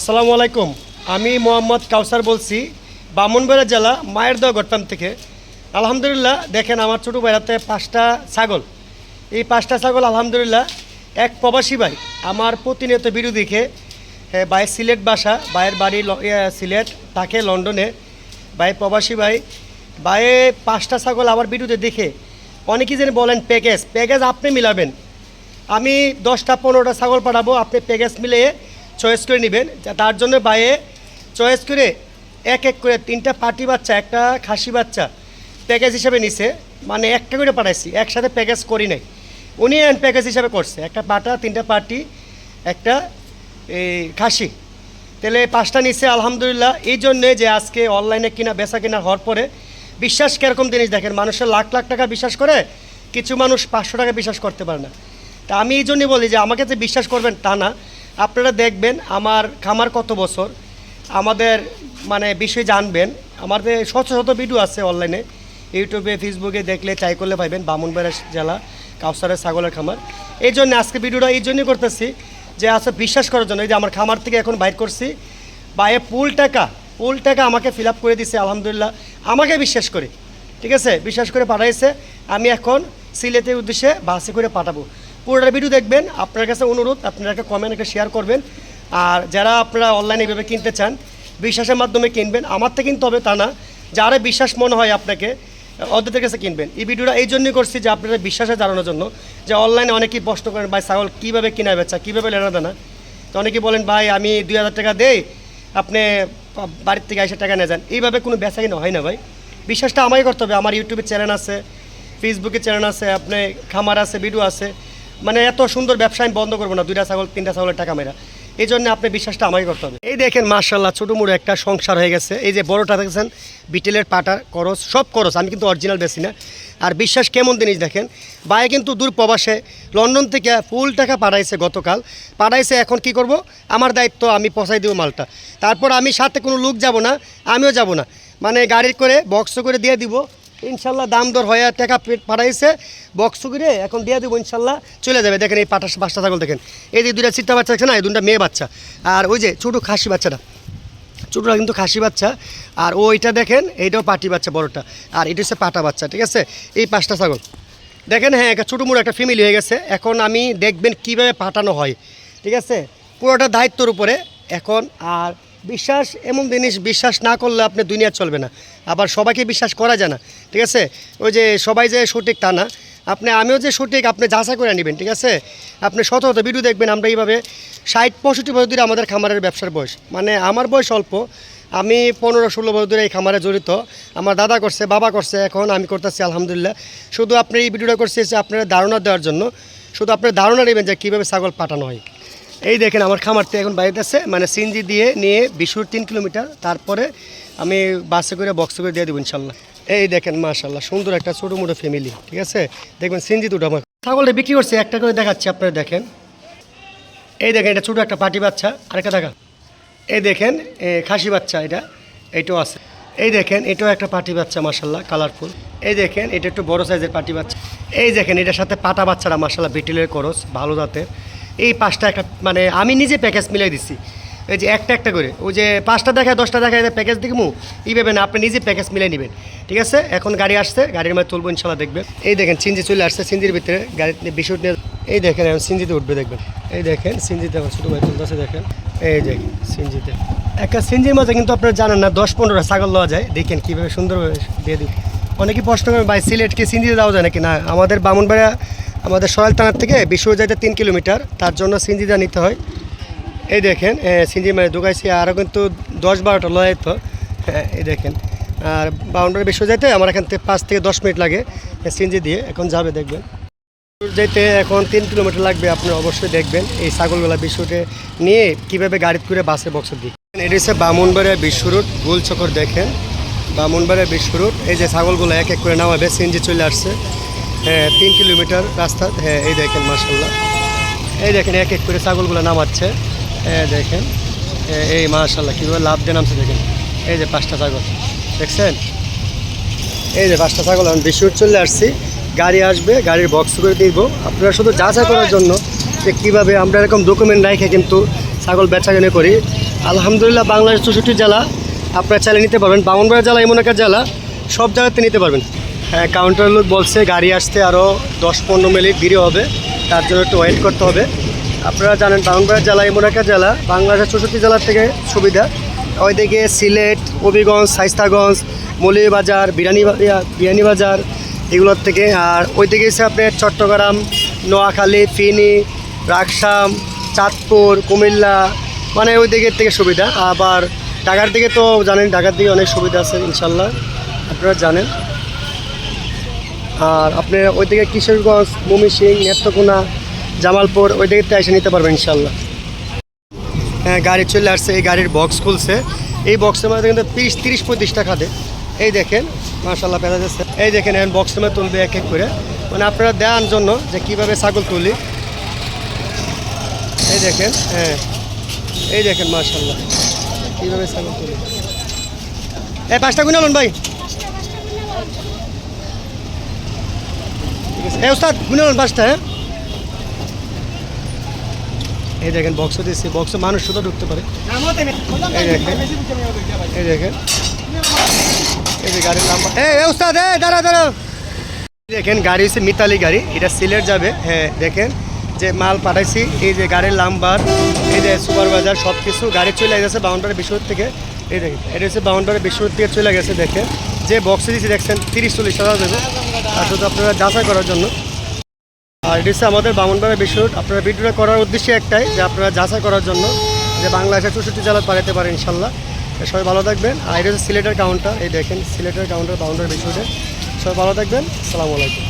আসসালামু আলাইকুম। আমি মোহাম্মদ কাউসার বলছি। বামনবাড়া জেলা মায়ের দোয়া গড়তাম থেকে। আলহামদুলিল্লাহ, দেখেন আমার ছোটো বেড়াতে পাঁচটা ছাগল। এই পাঁচটা ছাগল আলহামদুলিল্লাহ, এক প্রবাসী ভাই, আমার প্রতিনিয়ত ভিডিও দেখে ভাই সিলেট বাসা, ভাইয়ের বাড়ি সিলেট, তাকে লন্ডনে। ভাই প্রবাসী ভাই, ভাইয়ে পাঁচটা ছাগল আমার ভিডিওতে দেখে, অনেকেই যেন বলেন প্যাকেজ প্যাকেজ আপনি মিলাবেন। আমি দশটা, পনেরোটা ছাগল পাঠাবো, আপনি প্যাকেজ মিলিয়ে চয়েস করে নেবেন। তার জন্য বাইরে চয়েস করে এক এক করে তিনটা পাটি বাচ্চা, একটা খাসি বাচ্চা প্যাকেজ হিসাবে নিছে। মানে একটা করে পাঠাইছি, একসাথে প্যাকেজ করি নাই। উনি অ্যান্ড প্যাকেজ হিসাবে করছে, একটা পাটা তিনটা পাটি একটা এই খাসি। তাহলে পাঁচটা নিচ্ছে আলহামদুলিল্লাহ। এই জন্যে যে আজকে অনলাইনে কিনা, বেচা কিনা হওয়ার পরে বিশ্বাস কীরকম জিনিস দেখেন মানুষের লাখ লাখ টাকা বিশ্বাস করে, কিছু মানুষ পাঁচশো টাকা বিশ্বাস করতে পারে না। তা আমি এই জন্যই বলি যে আমাকে যে বিশ্বাস করবেন তা না। আপনারা দেখবেন আমার খামার কত বছর, আমাদের মানে বিষয়ে জানবেন। আমাদের শত শত ভিডিও আছে অনলাইনে ইউটিউবে, ফেসবুকে দেখলে ট্রাই করলে পাইবেন বামুনবাড়া জেলা, কাউসারের ছাগলের খামার। এই জন্য আজকে ভিডিওটা এই জন্যই করতেছি যে আসলে বিশ্বাস করার জন্য, এই যে আমার খামার থেকে এখন বাইর করছি বাইরে পুল টাকা পুল টাকা আমাকে ফিল আপ করে দিছে, আলহামদুলিল্লাহ, আমাকে বিশ্বাস করে। ঠিক আছে? বিশ্বাস করে পাঠাইছে, আমি এখন সিলেটের উদ্দেশ্যে বাসে করে পাঠাবো। পুরোটা ভিডিও দেখবেন। আপনার কাছে অনুরোধ আপনারা একটা কমেন্ট একটা শেয়ার করবেন। আর যারা আপনারা অনলাইনে এভাবে কিনতে চান, বিশ্বাসের মাধ্যমে কিনবেন। আমার থেকে কিনতে হবে তা না। যারা বিশ্বাস মনে হয় আপনাকে ওদের কাছে কিনবেন। এই ভিডিওটা এই জন্যই করছি যে আপনারা বিশ্বাসে জানানোর জন্য যে অনলাইনে অনেকেই প্রশ্ন করেন, ভাই ছাগল কীভাবে কিনা বেচা? কীভাবে লেনা দেনা? তো অনেকেই বলেন, ভাই, আমি দুই হাজার টাকা দেই, আপনি বাড়ির থেকে এসে টাকা নিয়ে যান। এইভাবে কোনো বেচা কিনা হয় না, ভাই। বিশ্বাসটা আমাকে করতে হবে। আমার ইউটিউবে চ্যানেল আছে ফেসবুকে চ্যানেল আছে, আপনি খামার আছে ভিডিও আছে। মানে এত সুন্দর ব্যবসা আমি বন্ধ করব না, দুইটা ছাগল, তিনটা ছাগলের টাকা মেরা এই জন্য আপনি বিশ্বাসটা আমাকে করতে হবে। এই দেখেন মার্শাল্লাহ ছোটো মোটো একটা সংসার হয়ে গেছে। এই যে বড়টা দেখেছেন, বিটেলের পাটা করস সব করস আমি কিন্তু অরিজিনাল বেশি না। আর বিশ্বাস কেমন জিনিস দেখেন বায়ে কিন্তু দূর প্রবাসে, লন্ডন থেকে ফুল টাকা পাঠাইছে গতকাল। পাঠাইছে, এখন কি করব? আমার দায়িত্ব, আমি পৌঁছাই দেবো মালটা। তারপর আমি সাথে কোনো লোক যাব না, আমিও যাব না। মানে গাড়ি করে বক্স করে দিয়ে দিব। ইনশাল্লাহ দাম দর হয়ে টাকা পাঠাইছে বক্স করে এখন দিয়ে দেবো ইনশাল্লাহ, চলে যাবে। দেখেন এই পাটা বাচ্চা ছাগল দেখেন। এই যে দুইটা চিত্তা বাচ্চা আছে না? এই দুটা মেয়ে বাচ্চা। আর ওই যে ছোটো খাসি বাচ্চাটা। ছোটোটা কিন্তু খাসি বাচ্চা। আর ওইটা দেখেন, এইটাও পাটি বাচ্চা, বড়টা। আর এটা হচ্ছে পাটা বাচ্চা, ঠিক আছে? এই পাঁচটা ছাগল। দেখেন হ্যাঁ একটা ছোটো মোটো একটা ফ্যামিলি হয়ে গেছে। এখন আমি দেখবেন কীভাবে পাঠানো হয়, ঠিক আছে? পুরোটা দায়িত্বর উপরে। এখন আর বিশ্বাস, এমন জিনিস বিশ্বাস না করলে আপনি দুনিয়া চলবে না। আবার সবাইকে বিশ্বাস করা যায় না, ঠিক আছে? ওই যে সবাই যে সঠিক তা না। আপনি, আমিও যে সঠিক, আপনি যাচাই করে নেবেন, ঠিক আছে? আপনি শত শত ভিডিও দেখবেন আমরা এইভাবে ষাট, পঁয়ষট্টি বছর ধরে আমাদের খামারের ব্যবসার বয়স। মানে আমার বয়স অল্প, আমি পনেরো, ষোলো বছর ধরে এই খামারে জড়িত। আমার দাদা করছে, বাবা করছে, এখন আমি করতেছি, আলহামদুলিল্লাহ। শুধু আপনি এই ভিডিওটা করছি আপনার ধারণা দেওয়ার জন্য, শুধু আপনার ধারণা নেবেন যে কীভাবে ছাগল পাঠানো হয়। এই দেখেন আমার খামারতে এখন বাড়িতে আছে মানে সিনজি দিয়ে নিয়ে বিশুর তিন কিলোমিটার, তারপরে আমি বাসে করে বক্সে করে দিয়ে দেবো ইনশাল্লাহ। এই দেখেন, মাশাল্লাহ, সুন্দর একটা ছোটো মোটো ফ্যামিলি ঠিক আছে? দেখবেন সিনজি দুটো আমার। ছাগলটা বিক্রি করছে, একটা করে দেখাচ্ছি আপনারা দেখেন। এই দেখেন, এটা ছোটো একটা পাটি বাচ্চা, আরেকটা দেখা। এই দেখেন খাসি বাচ্চা এটা এইটাও আছে। এই দেখেন, এটাও একটা পাটি বাচ্চা মাসাল্লাহ কালারফুল এই দেখেন, এটা একটু বড় সাইজের পাটি বাচ্চা। এই দেখেন, এটার সাথে পাটা বাচ্চারা মাসাল্লাহ বিটেলের করস ভালো জাতের। এই পাঁচটা একটা মানে আমি নিজে প্যাকেজ মিলাই দিছি। এই যে একটা একটা করে। ওই যে পাঁচটা দেখায়, দশটা দেখায় প্যাকেজ দেখব এইভাবে না, আপনি নিজে প্যাকেজ মিলাই নেবেন। ঠিক আছে? এখন গাড়ি আসছে, গাড়ির মধ্যে তুলবো ইনশাল্লাহ দেখবেন। এই দেখেন সিঞ্জি চলে আসছে সিঞ্জির ভিতরে গাড়িতে বিশুট নিয়ে এই দেখেন, এখন সিঞ্জিতে উঠবে, দেখবেন। এই দেখেন সিঞ্জিতে এখন ছোটো ভাই তুলতেছে, দেখেন। এই দেখেন সিঞ্জিতে একটা সিঞ্জির মাঝে কিন্তু আপনারা জানেন না, দশ পনেরোটা ছাগল লওয়া যায়। দেখেন কীভাবে সুন্দরভাবে দিয়ে দিই। অনেকেই প্রশ্ন করেন, ভাই, সিলেটকে সিঞ্জিতে দেওয়া যায় নাকি? না, আমাদের বামুনবাড়া আমাদের সরাইল থানার থেকে বিশ্ব যাইতে তিন কিলোমিটার, তার জন্য সিঞ্জিদা নিতে হয়। এই দেখেন সিঞ্জি মানে ঢুকাইছি, আরও কিন্তু দশ বারোটা লয় তো। এই দেখেন, আর বাউন্ডারি বিশ্ব যাইতে আমার এখান থেকে পাঁচ থেকে দশ মিনিট লাগে সিঞ্জি দিয়ে, এখন যাবে দেখবেন। যেতে এখন তিন কিলোমিটার লাগবে আপনি অবশ্যই দেখবেন, এই ছাগলগুলা বিশ্বতে নিয়ে কীভাবে গাড়ি করে বাসে বক্সে দিই। এটা হচ্ছে বামুনবাড়িয়া বিশ্ব রুট দেখেন। বামুনবাড়িয়া বিশ্ব রুট এই যে ছাগলগুলো এক এক করে নামাবে সিঞ্জি চলে আসছে। হ্যাঁ তিন কিলোমিটার রাস্তা হ্যাঁ এই দেখেন মাসাল্লাহ এই দেখেন, এক এক করে ছাগলগুলো নামাচ্ছে। হ্যাঁ দেখেন এ- এই মাশাল্লাহ কীভাবে লাভ দিয়ে নামছে দেখেন। এই যে পাঁচটা ছাগল, দেখছেন? এই যে পাঁচটা ছাগল, আমি বেশি চলে আসছি। গাড়ি আসবে, গাড়ির বক্স করে দিব। আপনারা শুধু যাচাই করার জন্য যে কীভাবে আমরা এরকম ডকুমেন্ট রাখে কিন্তু ছাগল বেচা কেনে করি। আলহামদুলিল্লাহ বাংলাদেশ চৌষট্টি জেলা, আপনারা চালিয়ে নিতে পারবেন। বামনবাড়া জেলা এমন একটা জেলা, সব জায়গাতে নিতে পারবেন। হ্যাঁ কাউন্টার লোক বলছে, গাড়ি আসতে আরও দশ পনেরো মিনিট দেরি হবে, তার জন্য একটু ওয়েট করতে হবে। আপনারা জানেন বামনবাড়া জেলা এমন একটা জেলা, বাংলাদেশের চৌষট্টি জেলার থেকে সুবিধা। ওইদিকে সিলেট, হবিগঞ্জ সাইস্তাগঞ্জ মৌলভীবাজার বিরানি বাজার এগুলোর থেকে। আর ওইদিকে এসে আপনার চট্টগ্রাম, নোয়াখালী, ফেনী, রাকসাম, চাঁদপুর, কুমিল্লা মানে ওই দিকের থেকে সুবিধা। আবার ঢাকার দিকে তো জানেন, ঢাকার দিকে অনেক সুবিধা আছে, ইনশাল্লাহ। আপনারা জানেন। আর আপনি ওই দিকে কিশোরগঞ্জ মমিসিং নেত্রকোনা, জামালপুর ওই দিকে এসে নিতে পারবেন ইনশাল্লাহ হ্যাঁ গাড়ি চলে আসছে, এই গাড়ির বক্স খুলছে। এই বক্সের মধ্যে কিন্তু তিরিশ তিরিশ, পঁয়ত্রিশ টাকা দেয়। এই দেখেন মার্শাল্লাহ পেঁচা যাচ্ছে এই দেখেন, এখন বক্সের মধ্যে তুলবে এক এক করে। মানে আপনারা দেওয়ার জন্য যে কীভাবে ছাগল তুলি। এই দেখেন হ্যাঁ। এই দেখেন মার্শাল্লাহ কীভাবে ছাগল তুলি। এই পাঁচটা গুণ ভাই। এই ওস্তাদ হ্যাঁ? এই দেখেন বক্স দিয়েছি। বক্সে মানুষ শুধু ঢুকতে পারে। এই দেখেন, এই যে গাড়ির নাম্বার এই উস্তাদ দাঁড়া দাঁড়া। দেখেন, গাড়ি হচ্ছে মিতালি গাড়ি। এটা সিলেট যাবে। হ্যাঁ দেখেন যে মাল পাঠাইছি। এই যে গাড়ির নাম্বার এই যে সুপারভাইজার সব কিছু গাড়ি চলে গেছে বাউন্ডারি বিশ্বর থেকে। এই দেখেন, এটা হচ্ছে বাউন্ডারি বিশ্বর থেকে চলে গেছে দেখে যে বক্সে দিয়েছি, দেখছেন, তিরিশ চল্লিশ টাকা দেবে। আর শুধু আপনারা যাচাই করার জন্য। আর এটি হচ্ছে আমাদের বামনবাড়া বিষয় আপনারা ভিডিওটা করার উদ্দেশ্য একটাই, যে আপনারা যাচাই করার জন্য যে বাংলাদেশের চৌষট্টি জেলা পাঠাতে পারে, ইনশাল্লাহ। সবাই ভালো থাকবেন। আর এটা হচ্ছে সিলেটের কাউন্টার এই দেখেন, সিলেটের কাউন্টার বাউন্ডারি বিষয়টা সবাই ভালো থাকবেন। আসসালামু আলাইকুম।